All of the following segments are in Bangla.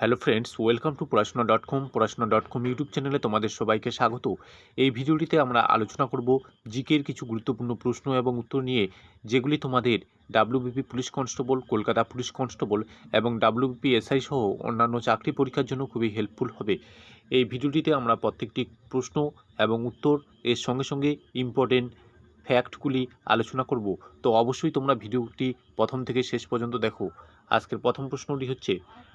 Hello friends welcome to Porashona dot com Porashona dot com YouTube চ্যানেলে তোমাদের সবাইকে স্বাগত। এই ভিডিওটিতে আমরা আলোচনা করব জিকের কিছু গুরুত্বপূর্ণ প্রশ্ন এবং উত্তর নিয়ে, যেগুলি তোমাদের WBP police constable, Kolkata police constable এবং ডাব্লিউবিপি এসআই সহ অন্যান্য চাকরি পরীক্ষার জন্য খুবই হেল্পফুল হবে। এই ভিডিওটিতে আমরা প্রত্যেকটি প্রশ্ন এবং উত্তর এর সঙ্গে সঙ্গে ইম্পর্টেন্ট ফ্যাক্টগুলি আলোচনা করব। তো অবশ্যই তোমরা ভিডিওটি প্রথম থেকে শেষ পর্যন্ত দেখো। আজকের প্রথম প্রশ্নটি হচ্ছে,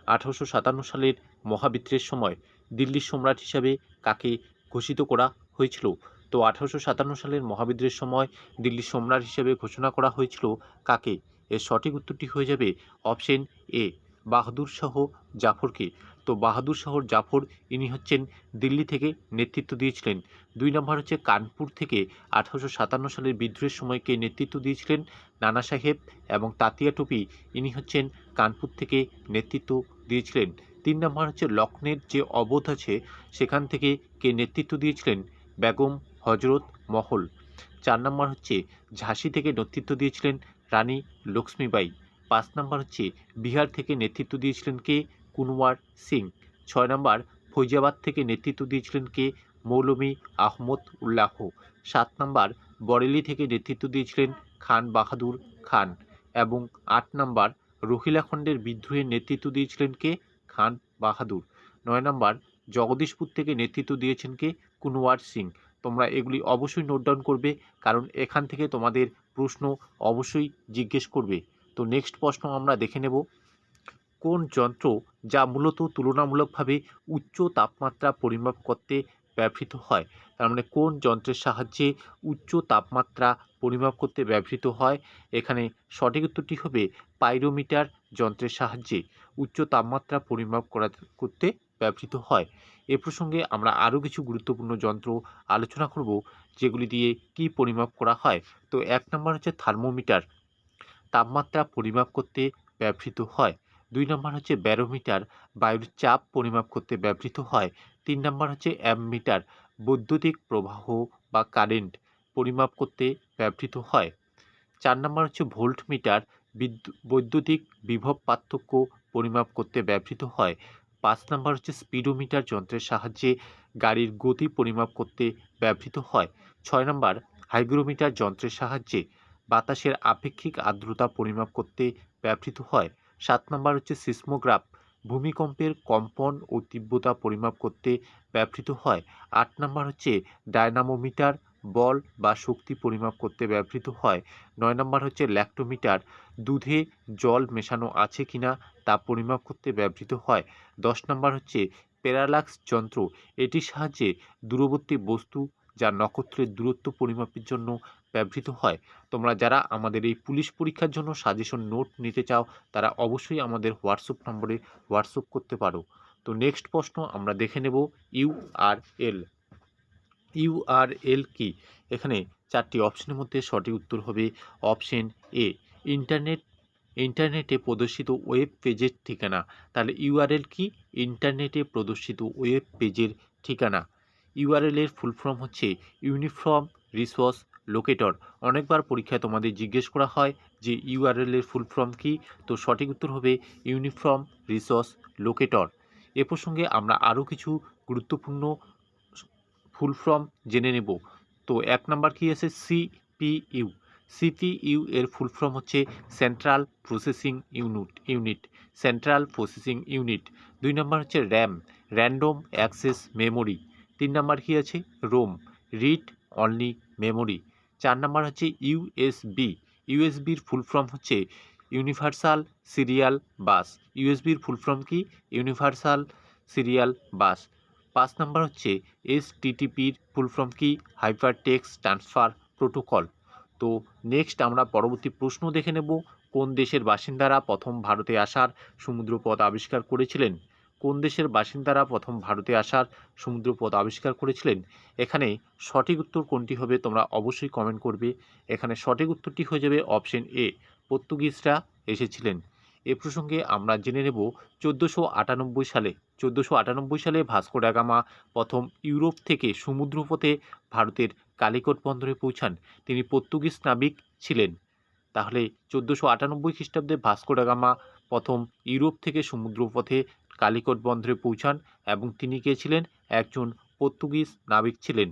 আঠারোশো সাতান্ন সালের মহাবিদ্রোহের সময় দিল্লির সম্রাট হিসাবে কাকে ঘোষিত করা হয়েছিল? তো আঠারোশো সাতান্ন সালের মহাবিদ্রোহের সময় দিল্লির সম্রাট হিসেবে ঘোষণা করা হয়েছিল কাকে? এর সঠিক উত্তরটি হয়ে যাবে অপশন এ বাহাদুর শাহ জাফরকে। তো বাহাদুর শাহ জাফর, ইনি হচ্ছেন দিল্লি থেকে নেতৃত্ব দিয়েছিলেন। দুই নম্বর হচ্ছে কানপুর থেকে আঠারোশো সাতান্ন সালের বিদ্রোহের সময়কে নেতৃত্ব দিয়েছিলেন নানা সাহেব এবং তাতিয়া টুপি। ইনি হচ্ছেন কানপুর থেকে নেতৃত্ব দিয়েছিলেন। তিন নম্বর হচ্ছে লক্ষ্ণের যে অবোধ আছে, সেখান থেকে কে নেতৃত্ব দিয়েছিলেন? বেগম হজরত মহল। চার নম্বর হচ্ছে ঝাঁসি থেকে নেতৃত্ব দিয়েছিলেন রানী লক্ষ্মীবাই পাঁচ নম্বর হচ্ছে বিহার থেকে নেতৃত্ব দিয়েছিলেন কে? কুনওয়ার সিং। ছয় নম্বর, ফৈজাবাদ থেকে নেতৃত্ব দিয়েছিলেন কে? মৌলভী আহমদ উল্লাহ সাত নম্বর, বরেলি থেকে নেতৃত্ব দিয়েছিলেন খান বাহাদুর খান। এবং আট নম্বর রোহিলাখণ্ডের বিদ্রোহের নেতৃত্ব দিয়েছিলেন কে? খান বাহাদুর। নয় নম্বর, জগদীশপুর থেকে নেতৃত্ব দিয়েছেন কে? কুনওয়ার সিং। তোমরা এগুলি অবশ্যই নোট ডাউন করবে, কারণ এখান থেকে তোমাদের প্রশ্ন অবশ্যই জিজ্ঞেস করবে। তো নেক্সট প্রশ্ন আমরা দেখে নেব। কোন যন্ত্র যা মূলত তুলনামূলকভাবে উচ্চ তাপমাত্রা পরিমাপ করতে ব্যবহৃত হয়? তার মানে কোন যন্ত্রের সাহায্যে উচ্চ তাপমাত্রা পরিমাপ করতে ব্যবহৃত হয়? এখানে সঠিক উত্তরটি হবে পাইরোমিটার যন্ত্রের সাহায্যে উচ্চ তাপমাত্রা পরিমাপ করা করতে ব্যবহৃত হয়। এ প্রসঙ্গে আমরা আরও কিছু গুরুত্বপূর্ণ যন্ত্র আলোচনা করব, যেগুলি দিয়ে কি পরিমাপ করা হয়। তো এক নম্বর হচ্ছে থার্মোমিটার। তাপমাত্রা পরিমাপ করতে ব্যবহৃত হয়। দুই নম্বর হচ্ছে ব্যারোমিটার। বায়ুর চাপ পরিমাপ করতে ব্যবহৃত হয়। তিন নম্বর হচ্ছে অ্যামমিটার। বৈদ্যুতিক প্রবাহ বা কারেন্ট পরিমাপ করতে ব্যবহৃত হয়। চার নম্বর হচ্ছে ভোল্ট মিটার বিদ্যু, বৈদ্যুতিক বিভব পার্থক্য পরিমাপ করতে ব্যবহৃত হয়। পাঁচ নম্বর হচ্ছে স্পিডোমিটার যন্ত্রের সাহায্যে গাড়ির গতি পরিমাপ করতে ব্যবহৃত হয়। ছয় নম্বর, হাইগ্রোমিটার যন্ত্রের সাহায্যে বাতাসের আপেক্ষিক আর্দ্রতা পরিমাপ করতে ব্যবহৃত হয়। সাত নম্বর হচ্ছে সিসমোগ্রাফ। ভূমিকম্পের কম্পন ও তীব্রতা পরিমাপ করতে ব্যবহৃত হয়। আট নম্বর হচ্ছে ডায়নামোমিটার, বল বা শক্তি পরিমাপ করতে ব্যবহৃত হয়। নয় নম্বর হচ্ছে ল্যাক্টোমিটার। দুধে জল মেশানো আছে কিনা তা পরিমাপ করতে ব্যবহৃত হয়। দশ নম্বর হচ্ছে প্যারালাক্স যন্ত্র। এটির সাহায্যে দূরবর্তী বস্তু যা নক্ষত্রের দূরত্ব পরিমাপের জন্য ব্যবহৃত হয়। তোমরা যারা আমাদের এই পুলিশ পরীক্ষার জন্য সাজেশন নোট নিতে চাও, তারা অবশ্যই আমাদের হোয়াটসঅ্যাপ নম্বরে হোয়াটসঅ্যাপ করতে পারো। তো নেক্সট প্রশ্ন আমরা দেখে নেব ইউআরএল ইউআরএল কি? এখানে চারটি অপশনের মধ্যে সঠিক উত্তর হবে অপশন এ ইন্টারনেট ইন্টারনেটে প্রদর্শিত ওয়েব পেজের ঠিকানা। তাহলে ইউআরএল কি? ইন্টারনেটে প্রদর্শিত ওয়েব পেজের ঠিকানা। ইউআরএল এর ফুল ফর্ম হচ্ছে ইউনিফর্ম রিসোর্স লোকেটর অনেকবার পরীক্ষায় তোমাদের জিজ্ঞেস করা হয় যে ইউআরএল এর ফুল ফর্ম কি? তো সঠিক উত্তর হবে ইউনিফর্ম রিসোর্স লোকেটর এ প্রসঙ্গে আমরা আরও কিছু গুরুত্বপূর্ণ ফুল ফর্ম জেনে নেব। তো এক নাম্বার কি আছে? সিপিইউ সিপিইউ এর ফুল ফর্ম হচ্ছে central processing unit unit central processing unit দুই নম্বর হচ্ছে র্যাম র্যান্ডম অ্যাক্সেস মেমোরি তিন নাম্বার কি আছে? রোম রিড অনলি মেমোরি চার নাম্বার হচ্ছে ইউএসবি ইউএসবির ফুল ফর্ম হচ্ছে ইউনিভার্সাল সিরিয়াল বাস ইউএসবির ফুল ফর্ম কি? ইউনিভার্সাল সিরিয়াল বাস পাঁচ নাম্বার হচ্ছে এস টিটিপির ফুল ফর্ম কি? হাইপার টেক্সট ট্রান্সফার প্রোটোকল তো নেক্সট আমরা পরবর্তী প্রশ্ন দেখে নেব। কোন দেশের বাসিন্দারা প্রথম ভারতে আসার সমুদ্রপথ আবিষ্কার করেছিলেন? কোন দেশের বাসিন্দারা প্রথম ভারতে আসার সমুদ্রপথ আবিষ্কার করেছিলেন? এখানে সঠিক উত্তর কোনটি হবে তোমরা অবশ্যই কমেন্ট করবে। এখানে সঠিক উত্তরটি হয়ে যাবে অপশন এ পর্তুগিজরা এসেছিলেন। এ প্রসঙ্গে আমরা জেনে নেব চোদ্দোশো আটানব্বই সালে, চোদ্দোশো আটানব্বই সালে ভাস্কো ডাগামা প্রথম ইউরোপ থেকে সমুদ্রপথে ভারতের কালিকট বন্দরে পৌঁছান। তিনি পর্তুগিজ নাবিক ছিলেন। তাহলে চোদ্দোশো আটানব্বই খ্রিস্টাব্দে ভাস্কো ডাগামা প্রথম ইউরোপ থেকে সমুদ্রপথে কালিকট বন্দরে পৌঁছান এবং তিনি কে ছিলেন একজন পর্তুগিজ নাবিক ছিলেন।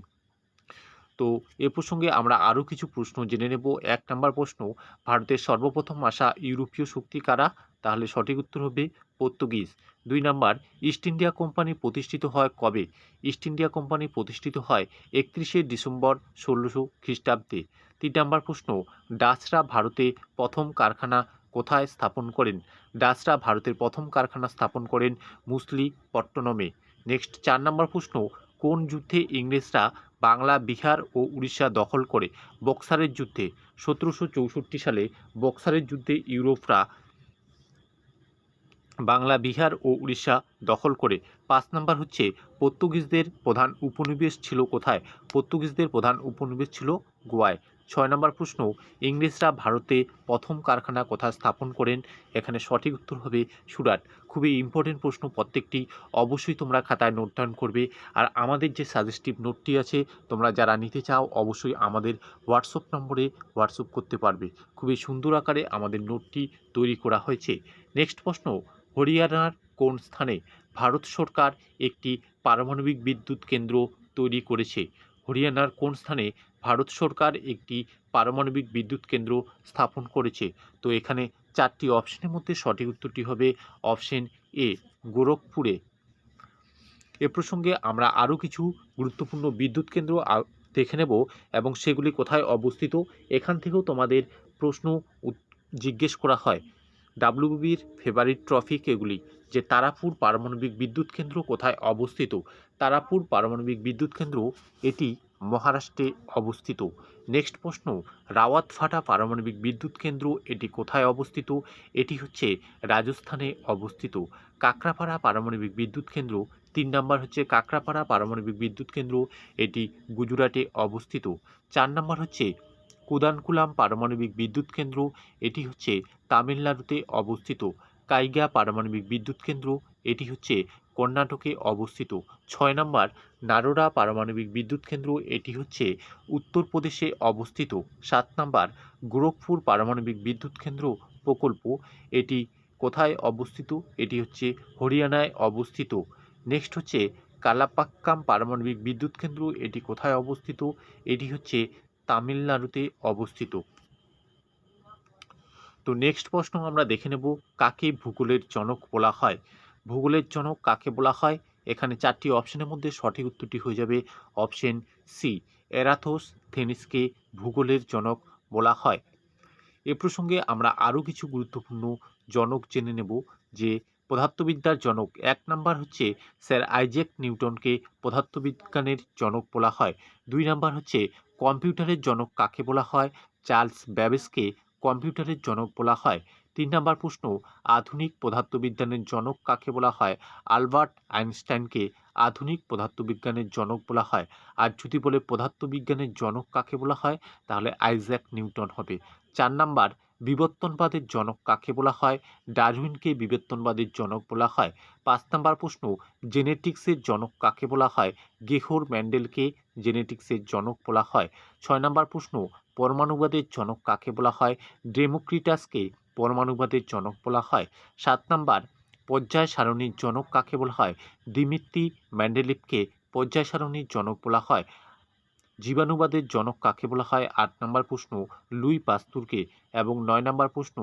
তো এ প্রসঙ্গে আমরা আরও কিছু প্রশ্ন জেনে নেব। এক নম্বর প্রশ্ন, ভারতের সর্বপ্রথম আসা ইউরোপীয় শক্তি কারা? তাহলে সঠিক উত্তর হবে পর্তুগিজ। দুই নাম্বার, ইস্ট ইন্ডিয়া কোম্পানি প্রতিষ্ঠিত হয় কবে? ইস্ট ইন্ডিয়া কোম্পানি প্রতিষ্ঠিত হয় একত্রিশে ডিসেম্বর ষোলোশো খ্রিস্টাব্দে। তিন নম্বর প্রশ্ন, ডাচরা ভারতে প্রথম কারখানা কোথায় স্থাপন করেন? ডাচরা ভারতের প্রথম কারখানা স্থাপন করেন মুসলি পট্টনমে। নেক্সট চার নম্বর প্রশ্ন, কোন যুদ্ধে ইংরেজরা বাংলা, বিহার ও উড়িষ্যা দখল করে? বক্সারের যুদ্ধে, সতেরোশো চৌষট্টি সালে বক্সারের যুদ্ধে ইউরোপরা বাংলা, বিহার ও উড়িষ্যা দখল করে। পাঁচ নম্বর হচ্ছে, পর্তুগিজদের প্রধান উপনিবেশ ছিল কোথায়? পর্তুগিজদের প্রধান উপনিবেশ ছিল গোয়ায়। ছয় নম্বর প্রশ্ন, ইংরেজরা ভারতে প্রথম কারখানা কোথায় স্থাপন করেন? এখানে সঠিক উত্তর হবে সুরাট। খুবই ইম্পর্টেন্ট প্রশ্ন প্রত্যেকটি, অবশ্যই তোমরা খাতায় নোট ডাউন করবে। আর আমাদের যে সাজেস্টিভ নোটটি আছে, তোমরা যারা নিতে চাও, অবশ্যই আমাদের হোয়াটসঅ্যাপ নম্বরে হোয়াটসঅ্যাপ করতে পারবে। খুবই সুন্দর আকারে আমাদের নোটটি তৈরি করা হয়েছে। নেক্সট প্রশ্ন, হরিয়ানার কোন স্থানে ভারত সরকার একটি পারমাণবিক বিদ্যুৎ কেন্দ্র তৈরি করেছে? হরিয়ানার কোন স্থানে ভারত সরকার একটি পারমাণবিক বিদ্যুৎ কেন্দ্র স্থাপন করেছে। তো এখানে চারটি অপশনের মধ্যে সঠিক উত্তরটি হবে অপশন এ, গোরখপুরে। এ প্রসঙ্গে আমরা আরও কিছু গুরুত্বপূর্ণ বিদ্যুৎ কেন্দ্র দেখে নেব এবং সেগুলি কোথায় অবস্থিত এখান থেকেও তোমাদের প্রশ্ন জিজ্ঞেস করা হয়। ডাব্লিউবির ফেভারিট ট্রফিক এগুলি, যে তারাপুর পারমাণবিক বিদ্যুৎ কেন্দ্র কোথায় অবস্থিত? তারাপুর পারমাণবিক বিদ্যুৎ কেন্দ্র, এটি মহারাষ্ট্রে অবস্থিত। নেক্সট প্রশ্ন রাওয়াতফাটা পারমাণবিক বিদ্যুৎ কেন্দ্র এটি কোথায় অবস্থিত? এটি হচ্ছে রাজস্থানে অবস্থিত। কাকরাপাড়া পারমাণবিক বিদ্যুৎ কেন্দ্র, তিন নম্বর হচ্ছে কাকরাপাড়া পারমাণবিক বিদ্যুৎ কেন্দ্র, এটি গুজরাটে অবস্থিত। চার নম্বর হচ্ছে কুদানকুলাম পারমাণবিক বিদ্যুৎ কেন্দ্র, এটি হচ্ছে তামিলনাড়ুতে অবস্থিত। কাইগা পারমাণবিক বিদ্যুৎ কেন্দ্র, এটি হচ্ছে কর্ণাটকে অবস্থিত। ছয় নম্বর, নারোডা পারমাণবিক বিদ্যুৎ কেন্দ্র, এটি হচ্ছে উত্তরপ্রদেশে অবস্থিত। সাত নম্বর, গোরখপুর পারমাণবিক বিদ্যুৎ কেন্দ্র প্রকল্প, এটি কোথায় অবস্থিত? এটি হচ্ছে হরিয়ানায় অবস্থিত। নেক্সট হচ্ছে কালাপাক্কাম পারমাণবিক বিদ্যুৎ কেন্দ্র, এটি কোথায় অবস্থিত? এটি হচ্ছে তামিলনাড়ুতে অবস্থিত। তো নেক্সট প্রশ্ন আমরা দেখে নেব, কাকে ভূগোলের জনক বলা হয়? ভূগোলের জনক কাকে বলা হয়? এখানে চারটি অপশনের মধ্যে সঠিক উত্তরটি হয়ে যাবে অপশন সি এরাথোস থেনিসকে ভূগোলের জনক বলা হয়। এ প্রসঙ্গে আমরা আরও কিছু গুরুত্বপূর্ণ জনক জেনে নেব, যে পদার্থবিদ্যার জনক এক নাম্বার হচ্ছে স্যার আইজ্যাক নিউটনকে পদার্থবিজ্ঞানের জনক বলা হয়। দুই নাম্বার হচ্ছে কম্পিউটারের জনক কাকে বলা হয়? চার্লস ব্যাবেজকে কম্পিউটারের জনক বলা হয়। তিন নম্বর প্রশ্ন, আধুনিক পদার্থবিজ্ঞানের জনক কাকে বলা হয়? আলবার্ট আইনস্টাইনকে আধুনিক পদার্থবিজ্ঞানের জনক বলা হয়। আর যদি বলে পদার্থবিজ্ঞানের জনক কাকে বলা হয়, তাহলে আইজ্যাক নিউটন হবে। চার নাম্বার, বিবর্তনবাদের জনক কাকে বলা হয়? ডারউইনকে বিবর্তনবাদের জনক বলা হয়। পাঁচ নাম্বার প্রশ্ন, জেনেটিক্সের জনক কাকে বলা হয়? গেহর ম্যান্ডেলকে জেনেটিক্সের জনক বলা হয়। ছয় নম্বর প্রশ্ন পরমাণুবাদের জনক কাকে বলা হয়? ডেমোক্রিটাসকে পরমাণুবাদের জনক বলা হয়। সাত নম্বর, পর্যায় সারণীর জনক কাকে বলা হয়? দিমিত্রি ম্যান্ডেলিপকে পর্যায় সারণীর জনক বলা হয়। জীবাণুবাদের জনক কাকে বলা হয়? আট নম্বর প্রশ্ন, লুই পাস্তুরকে। এবং নয় নম্বর প্রশ্ন,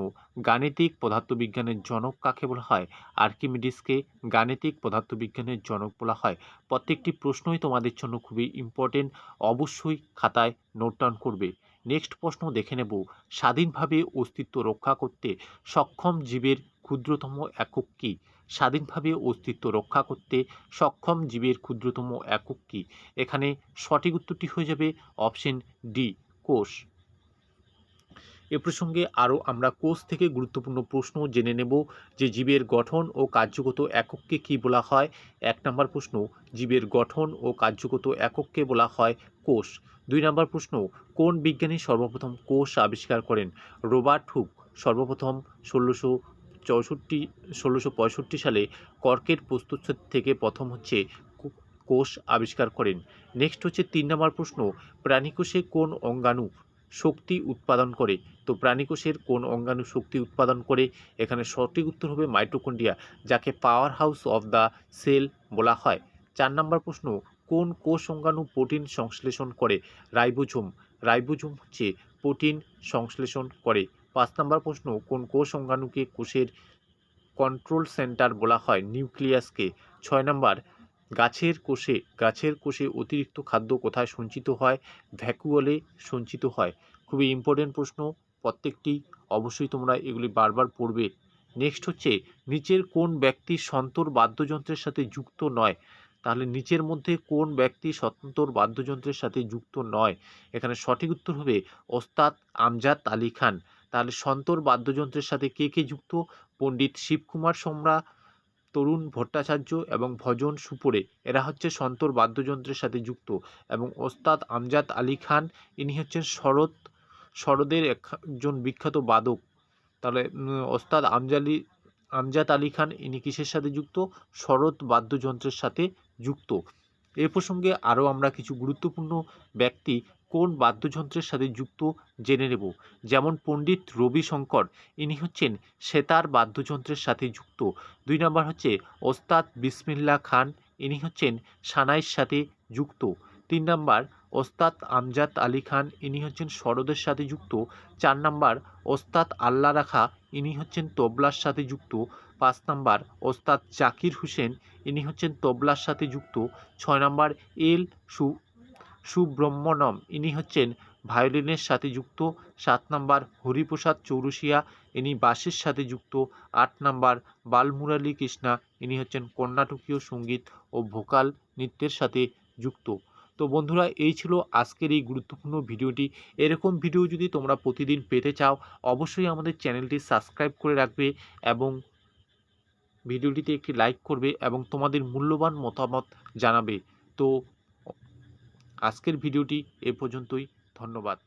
গাণিতিক পদার্থবিজ্ঞানের জনক কাকে বলা হয়? আর্কিমিডিসকে গাণিতিক পদার্থবিজ্ঞানের জনক বলা হয়। প্রত্যেকটি প্রশ্নই তোমাদের জন্য খুবই ইম্পর্টেন্ট অবশ্যই খাতায় নোট ডাউন করবে। নেক্সট প্রশ্ন দেখে নেব, স্বাধীনভাবে অস্তিত্ব রক্ষা করতে সক্ষম জীবের ক্ষুদ্রতম একক কী? স্বাধীনভাবে অস্তিত্ব রক্ষা করতে সক্ষম জীবের ক্ষুদ্রতম একক কী? এখানে সঠিক উত্তরটি হয়ে যাবে অপশন ডি, কোষ। এ প্রসঙ্গে আরও আমরা কোষ থেকে গুরুত্বপূর্ণ প্রশ্ন জেনে নেব যে জীবের গঠন ও কার্যগত একককে কী বলা হয়? এক নম্বর প্রশ্ন, জীবের গঠন ও কার্যগত একককে বলা হয় কোষ। দুই নম্বর প্রশ্ন, কোন বিজ্ঞানী সর্বপ্রথম কোষ আবিষ্কার করেন? রোবার্ট হুক, সর্বপ্রথম ষোলোশো চৌষট্টি, ষোলোশো পঁয়ষট্টি সালে কর্কের প্রস্তুত থেকে প্রথম হচ্ছে কোষ আবিষ্কার করেন। নেক্সট হচ্ছে তিন নম্বর প্রশ্ন, প্রাণীকোষে কোন অঙ্গাণু শক্তি উৎপাদন করে? তো প্রাণীকোষের কোন অঙ্গাণু শক্তি উৎপাদন করে? এখানে সঠিক উত্তর হবে মাইটোকন্ড্রিয়া, যাকে power house of the cell বলা হয়। চার নম্বর প্রশ্ন, কোন কোষ অঙ্গাণু প্রোটিন সংশ্লেষণ করে? রাইবোজোম রাইবোজোম হচ্ছে প্রোটিন সংশ্লেষণ করে। পাঁচ নম্বর প্রশ্ন, কোন কোষ অঙ্গাণুকে কোষের কন্ট্রোল সেন্টার বলা হয়? নিউক্লিয়াসকে ছয় নম্বর, গাছের কোষে গাছের কোষে অতিরিক্ত খাদ্য কোথায় সঞ্চিত হয়? ভ্যাকুয়ালে সঞ্চিত হয়। খুবই ইম্পর্টেন্ট প্রশ্ন, প্রত্যেকটি অবশ্যই তোমরা এগুলি বারবার পড়বে। নেক্সট হচ্ছে, নিচের কোন ব্যক্তি সন্তর বাদ্যযন্ত্রের সাথে যুক্ত নয়? তাহলে নিচের মধ্যে কোন ব্যক্তি সন্তর বাদ্যযন্ত্রের সাথে যুক্ত নয়? এখানে সঠিক উত্তর হবে, ওস্তাদ আমজাদ আলী খান। তাহলে সন্তর বাদ্যযন্ত্রের সাথে কে কে যুক্ত? পণ্ডিত শিবকুমার সম্রা, তরুণ ভট্টাচার্য এবং ভজন সুপরে। এরা হচ্ছে সন্তর বাদ্যযন্ত্রের সাথে যুক্ত এবং ওস্তাদ আমজাদ আলী খান, ইনি হচ্ছেন শরৎ, শরদের একজন বিখ্যাত বাদক। তাহলে ওস্তাদ আমজালি, আমজাদ আলী খান ইনি কিসের সাথে যুক্ত? শরৎ বাদ্যযন্ত্রের সাথে যুক্ত। এ প্রসঙ্গে আরও আমরা কিছু গুরুত্বপূর্ণ ব্যক্তি কোন বাদ্যযন্ত্রের সাথে যুক্ত জেনে নেব? যেমন পণ্ডিত রবি শঙ্কর ইনি হচ্ছেন সেতার বাদ্যযন্ত্রের সাথে যুক্ত। দুই নম্বর হচ্ছে ওস্তাদ বিসমিল্লা খান, ইনি হচ্ছেন সানাইয়ের সাথে যুক্ত। তিন নম্বর ওস্তাদ আমজাদ আলী খান, ইনি হচ্ছেন সরোদের সাথে যুক্ত। চার নম্বর ওস্তাদ আল্লাহ রাখা, ইনি হচ্ছেন তবলার সাথে যুক্ত। পাঁচ নম্বর ওস্তাদ জাকির হোসেন, ইনি হচ্ছেন তবলার সাথে যুক্ত। ছয় নম্বর এল সু সুব্রহ্মণ্যম ইনি হচ্ছেন ভায়োলিনের সাথে যুক্ত, সাত নম্বর হরিপ্রসাদ চৌরসিয়া, ইনি বাঁশির সাথে যুক্ত, আট নম্বর বালমুরালী কৃষ্ণা, ইনি হচ্ছেন কর্ণাটকীয় সংগীত ও ভোকাল নৃত্যের সাথে যুক্ত। তো বন্ধুরা, এই ছিল আজকের এই গুরুত্বপূর্ণ ভিডিওটি। এরকম ভিডিও যদি তোমরা প্রতিদিন পেতে চাও, অবশ্যই আমাদের চ্যানেলটি সাবস্ক্রাইব করে রাখবে এবং ভিডিওটিতে একটি লাইক করবে এবং তোমাদের মূল্যবান মতামত জানাবে। তো আজকের ভিডিওটি এ পর্যন্তই। ধন্যবাদ।